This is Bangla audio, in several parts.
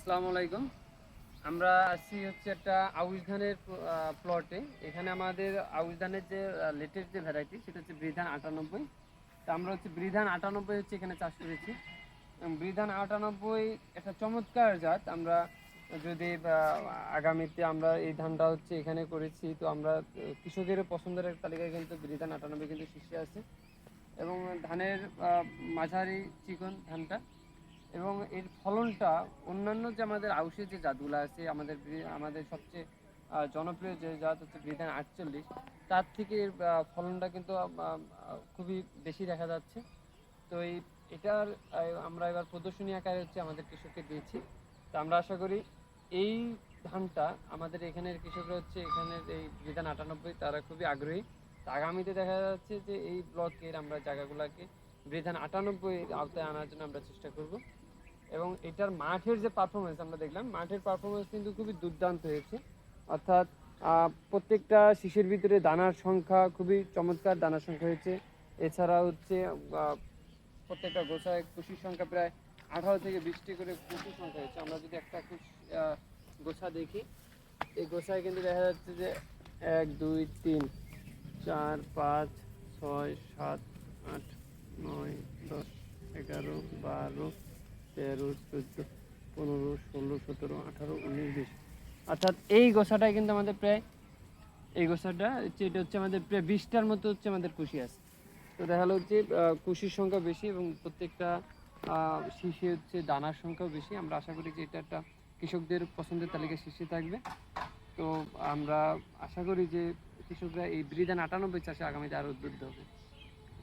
আসসালামু আলাইকুম। আমরা আসছি হচ্ছে একটা আউশ ধানের প্লটে এখানে আমাদের আউশ ধানের যে লেটেস্ট যে ভ্যারাইটি সেটা হচ্ছে বৃধান আটানব্বই। তা আমরা হচ্ছে বৃধান আটানব্বই হচ্ছে এখানে চাষ করেছি। বৃধান আটানব্বই একটা চমৎকার জাত। আমরা যদি আগামীতে আমরা এই ধানটা হচ্ছে এখানে করেছি, তো আমরা কৃষকের পছন্দের তালিকায় কিন্তু বৃধান আটানব্বই কিন্তু শীর্ষে আছে। এবং ধানের মাঝারি চিকন ধানটা এবং এর ফলনটা অন্যান্য যে আমাদের আউশের যে জাতগুলো আছে, আমাদের আমাদের সবচেয়ে জনপ্রিয় যে জাত হচ্ছে বৃধান আটচল্লিশ, তার থেকে এর ফলনটা কিন্তু খুবই বেশি দেখা যাচ্ছে। তো এই, এটার আমরা এবার প্রদর্শনী আকারে হচ্ছে আমাদের কৃষককে দিয়েছি। তো আমরা আশা করি এই ধানটা আমাদের এখানের কৃষকরা হচ্ছে এখানের এই বিধান আটানব্বই, তারা খুবই আগ্রহী। আগামীতে দেখা যাচ্ছে যে এই ব্লকের আমরা জায়গাগুলোকে বিধান আটানব্বই আওতায় আনার জন্য আমরা চেষ্টা করব। এবং এটার মাঠের যে পারফরমেন্স আমরা দেখলাম, মাঠের পারফরমেন্স কিন্তু খুবই দুর্দান্ত হয়েছে। অর্থাৎ প্রত্যেকটা শিশুর ভিতরে দানার সংখ্যা খুবই চমৎকার দানার সংখ্যা হয়েছে। এছাড়া হচ্ছে প্রত্যেকটা গোছায় কুশির সংখ্যা প্রায় আঠারো থেকে বিশটি করে কুশির সংখ্যা হয়েছে। আমরা যদি একটা কুশ গোছা দেখি, এই গোছায় কিন্তু দেখা যাচ্ছে যে এক, দুই, তিন, চার, পাঁচ, ছয়, সাত তেরো চোদ্দ পনেরো ষোলো সতেরো আঠারো উনিশ বিশ। অর্থাৎ এই গোছাটায় কিন্তু আমাদের প্রায় এই গোছাটা হচ্ছে এটা হচ্ছে আমাদের প্রায় বিশটার মতো হচ্ছে আমাদের কুশি আছে। তো দেখা গেলো আহ, কুশির সংখ্যা বেশি এবং প্রত্যেকটা শীষে হচ্ছে দানার সংখ্যাও বেশি। আমরা আশা করি যে এটা একটা কৃষকদের পছন্দের তালিকায় শীর্ষে থাকবে। তো আমরা আশা করি যে কৃষকরা এই বৃধান আটানব্বই চাষে আগামীতে আরও উদ্বুদ্ধ হবে।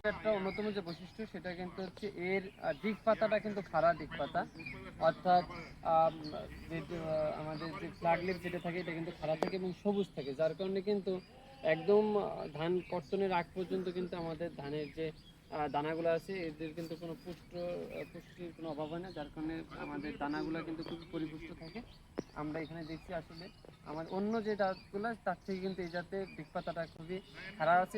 একটা অন্যতম যে বৈশিষ্ট্য সেটা কিন্তু হচ্ছে এর দিক পাতাটা কিন্তু খাড়া দিক পাতা। অর্থাৎ আমাদের যে ফ্ল্যাগ লিপ যেটা থাকে, এটা কিন্তু খাড়া থাকে এবং সবুজ থাকে। যার কারণে কিন্তু একদম ধান কর্তনের আগ পর্যন্ত কিন্তু আমাদের ধানের যে দানাগুলো আছে, এদের কিন্তু কোনো পুষ্ট পুষ্টির কোনো অভাব হয় না। যার কারণে আমাদের দানাগুলো কিন্তু খুব পরিপুষ্ট থাকে। আমরা এখানে দেখছি আসলে আমার অন্য যে জাতগুলো, তার থেকে কিন্তু এই জাতের দিক পাতাটা খুবই খারাপ আছে।